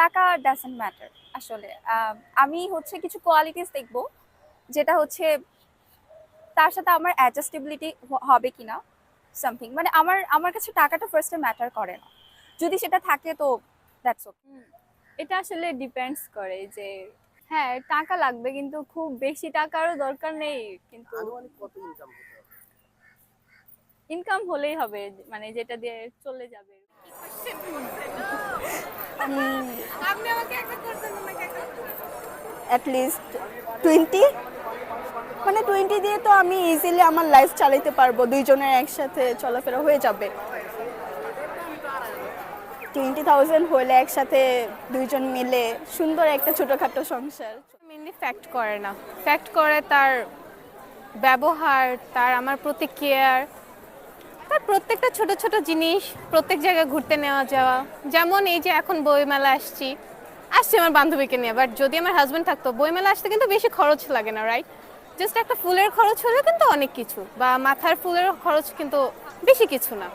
টাকা doesn't matter আসলে। আমি হচ্ছে কিছু কোয়ালিটিস দেখব যেটা হচ্ছে তার সাথে আমার অ্যাডজাস্টেবিলিটি হবে কিনা সামথিং মানে আমার আমার কাছে টাকাটা ফার্স্টে ম্যাটার করে না। যদি সেটা থাকে তো দ্যাটস ওকে এটা আসলে ডিপেন্ডস করে যে হ্যাঁ টাকা লাগবে কিন্তু খুব বেশি টাকারও দরকার নেই কিন্তু আনুমানিক কত ইনকাম হতে হবে? ইনকাম হলেই হবে মানে যেটা দিয়ে চলে যাবে। অ্যাট লিস্ট টোয়েন্টি মানে টোয়েন্টি দিয়ে তো আমি ইজিলি আমার লাইফ চালাতে পারব দুইজনের একসাথে চলাফেরা হয়ে যাবে। টোয়েন্টি থাউজেন্ড হলে একসাথে দুইজন মিলে সুন্দর একটা ছোটোখাটো সংসার। মেনলি ফ্যাক্ট করে না। ফ্যাক্ট করে তার ব্যবহার তার আমার প্রতি কেয়ার তার প্রত্যেকটা ছোট ছোট জিনিস প্রত্যেক জায়গায় ঘুরতে নেওয়া যাওয়া, যেমন এই যে এখন বইমেলা আসছি আসছি আমার বান্ধবীকে নিয়ে বাট যদি আমার হাজব্যান্ড থাকতো, বইমেলা আসতে কিন্তু বেশি খরচ লাগে না রাইট জাস্ট একটা ফুলের খরচ হলে কিন্তু অনেক কিছু, বা মাথার ফুলের খরচ কিন্তু বেশি কিছু না।